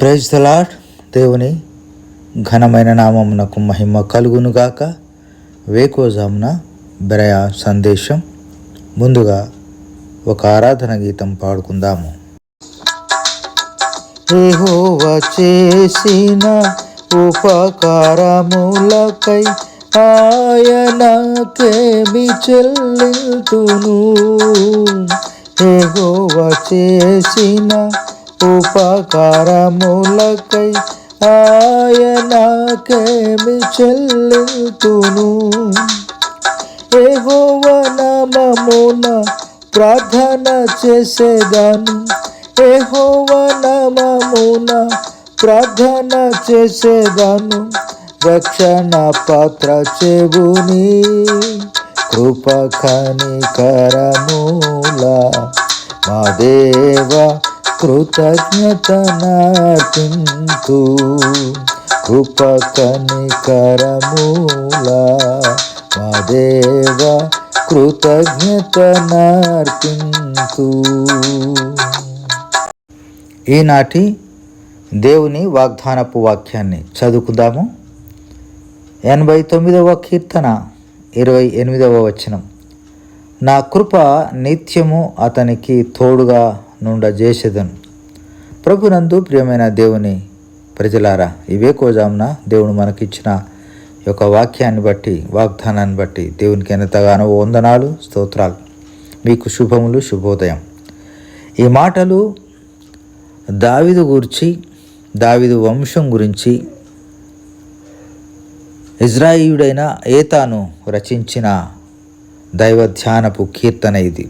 Praise తలాడ్ దేవుని ఘనమైన నామమునకు మహిమ కలుగునుగాక. వేకోజామున బెరయ సందేశం. ముందుగా ఒక ఆరాధన గీతం పాడుకుందాము. ఏహోవ చేసిన ఉపకారములకై ఆయనకేమి చెల్లితును? ఏహోవ చేసిన ఉపకారములకై ఆయనకేమి చెల్లితును. ఏహోవ ప్రార్థన చేసేదాను ఏహోవ నామమున ప్రార్థన చేసేదాను రక్షణ పాత్ర చెవుని కృప కనికరమూల మా దేవా కృతజ్ఞత కృప కనికరమూల మా దేవ కృతజ్ఞత ఈనాటి దేవుని వాగ్దానపు వాక్యాన్ని చదువుకుందాము. ఎనభై తొమ్మిదవ కీర్తన ఇరవై ఎనిమిదవ వచనం. నా కృప నిత్యము అతనికి తోడుగా నుండ నుండజేసేదను ప్రభునందు ప్రియమైన దేవుని ప్రజలారా ఇవే కోజామున దేవుడు మనకిచ్చిన యొక్క వాక్యాన్ని బట్టి వాగ్దానాన్ని బట్టి దేవునికి ఎంతగానో వందనాలు స్తోత్రాలు. మీకు శుభములు శుభోదయం. ఈ మాటలు దావిదు గురించి దావిదు వంశం గురించి ఇజ్రాయియుడైన ఏతాను రచించిన దైవ ధ్యానపు కీర్తన ఇది.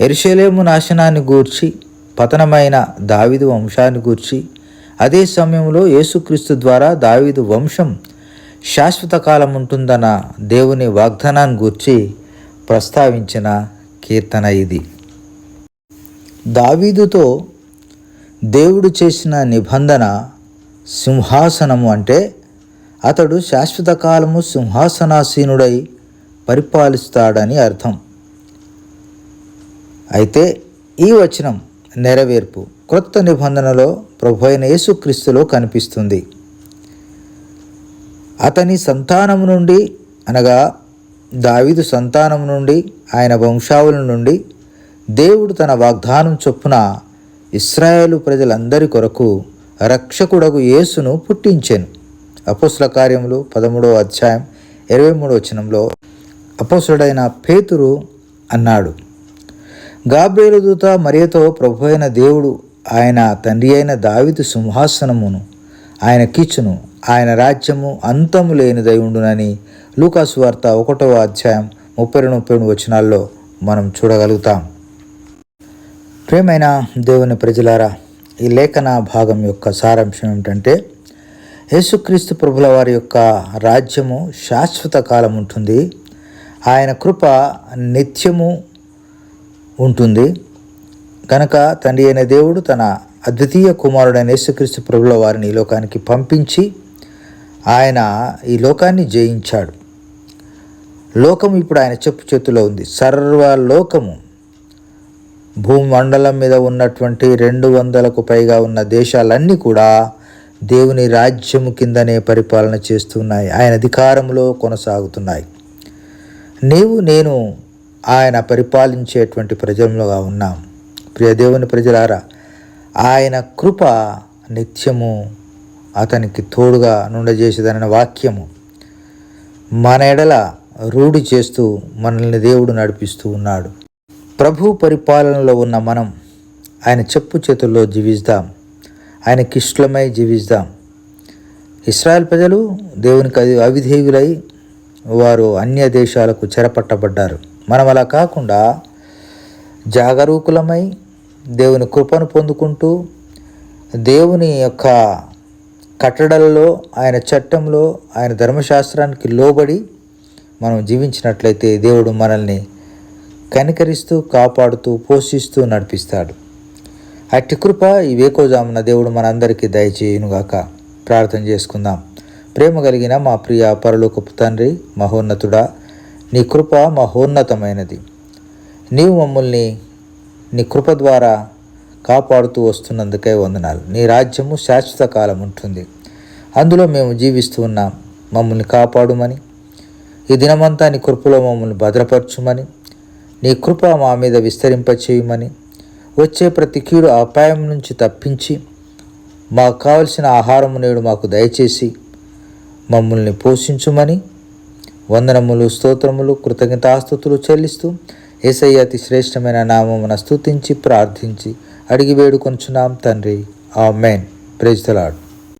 ఎరుషలేము నాశనాన్ని గూర్చి పతనమైన దావిదు వంశాన్ని గూర్చి అదే సమయంలో యేసుక్రీస్తు ద్వారా దావిదు వంశం శాశ్వత కాలం ఉంటుందన్న దేవుని వాగ్దానాన్ని గూర్చి ప్రస్తావించిన కీర్తన ఇది. దావీదుతో దేవుడు చేసిన నిబంధన సింహాసనము అంటే అతడు శాశ్వత కాలము సింహాసనాసీనుడై పరిపాలిస్తాడని అర్థం. అయితే ఈ వచనం నెరవేర్పు. క్రొత్త నిబంధనలో ప్రభు అయిన యేసుక్రీస్తులో కనిపిస్తుంది. అతని సంతానం నుండి అనగా దావీదు సంతానం నుండి ఆయన వంశావళి నుండి దేవుడు తన వాగ్దానం చొప్పున ఇస్రాయేలు ప్రజలందరి కొరకు రక్షకుడగు యేసును పుట్టించాను. అపోసుల కార్యములు పదమూడవ అధ్యాయం ఇరవై మూడవ వచనంలో అపోసుడైన పేతురు అన్నాడు. గాబ్రేలు దూత మరియతో ప్రభు అయిన దేవుడు ఆయన తండ్రి అయిన దావిదు సింహాసనమును ఆయన కీచును ఆయన రాజ్యము అంతము లేనిదై ఉండునని లూకాసు వార్త ఒకటవ అధ్యాయం ముప్పై రెండు ముప్పై రెండు వచనాల్లో మనం చూడగలుగుతాం. ప్రేమైన దేవుని ప్రజలారా ఈ లేఖన భాగం యొక్క సారాంశం ఏమిటంటే యేసుక్రీస్తు ప్రభుల వారి యొక్క రాజ్యము శాశ్వత కాలం ఉంటుంది ఆయన కృప నిత్యము ఉంటుంది. కనుక తండ్రి అయిన దేవుడు తన అద్వితీయ కుమారుడైన యేసుక్రీస్తు ప్రభుల వారిని ఈ లోకానికి పంపించి ఆయన ఈ లోకాన్ని జయించాడు. లోకం ఇప్పుడు ఆయన చెప్పు చేతిలో ఉంది. సర్వలోకము భూమండలం మీద ఉన్నటువంటి రెండు వందలకు పైగా ఉన్న దేశాలన్నీ కూడా దేవుని రాజ్యము కిందనే పరిపాలన చేస్తున్నాయి. ఆయన అధికారంలో కొనసాగుతున్నాయి. నీవు నేను ఆయన పరిపాలించేటువంటి ప్రజలుగా ఉన్నాం. ప్రియ దేవుని ప్రజలారా ఆయన కృప నిత్యము అతనికి తోడుగా నుండజేసేదన్న వాక్యము మన ఎడల రూఢి చేస్తూ మనల్ని దేవుడు నడిపిస్తూ ఉన్నాడు. ప్రభు పరిపాలనలో ఉన్న మనం ఆయన చెప్పు చేతుల్లో జీవిస్తాం. ఆయనకి ఇష్టమై జీవిస్తాం. ఇస్రాయల్ ప్రజలు దేవునికి అవిధేయులై వారు అన్య దేశాలకు చెరపట్టబడ్డారు. మనం అలా కాకుండా జాగరూకులమై దేవుని కృపను పొందుకుంటూ దేవుని యొక్క కట్టడల్లో ఆయన చట్టంలో ఆయన ధర్మశాస్త్రానికి లోబడి మనం జీవించినట్లయితే దేవుడు మనల్ని కనికరిస్తూ కాపాడుతూ పోషిస్తూ నడిపిస్తాడు. అట్టి కృప ఈ వేకోజామున దేవుడు మనందరికీ దయచేయునుగాక. ప్రార్థన చేసుకుందాం. ప్రేమ కలిగిన మా ప్రియ పరలోకపు తండ్రి మహోన్నతుడా నీ కృప మహోన్నతమైనది నీవు మమ్మల్ని నీ కృప ద్వారా కాపాడుతూ వస్తున్నందుకే వందనాలు. నీ రాజ్యము శాశ్వత కాలం ఉంటుంది. అందులో మేము జీవిస్తూ ఉన్నాం. మమ్మల్ని కాపాడుమని ఈ దినమంతా నీ కృపలో మమ్మల్ని భద్రపరచుమని నీ కృప మా మీద విస్తరింపచేయమని వచ్చే ప్రతి కీడు అపాయం నుంచి తప్పించి మాకు కావలసిన ఆహారము నేడు మాకు దయచేసి మమ్మల్ని పోషించుమని వందనములు స్తోత్రములు కృతజ్ఞతాస్తుతులు చెల్లిస్తూ ఏసయ్య అతి శ్రేష్టమైన నామమున స్తుతించి ప్రార్థించి అడిగి వేడుకొంచున్నాం తండ్రి. ఆ మెయిన్ ప్రేజ్ ద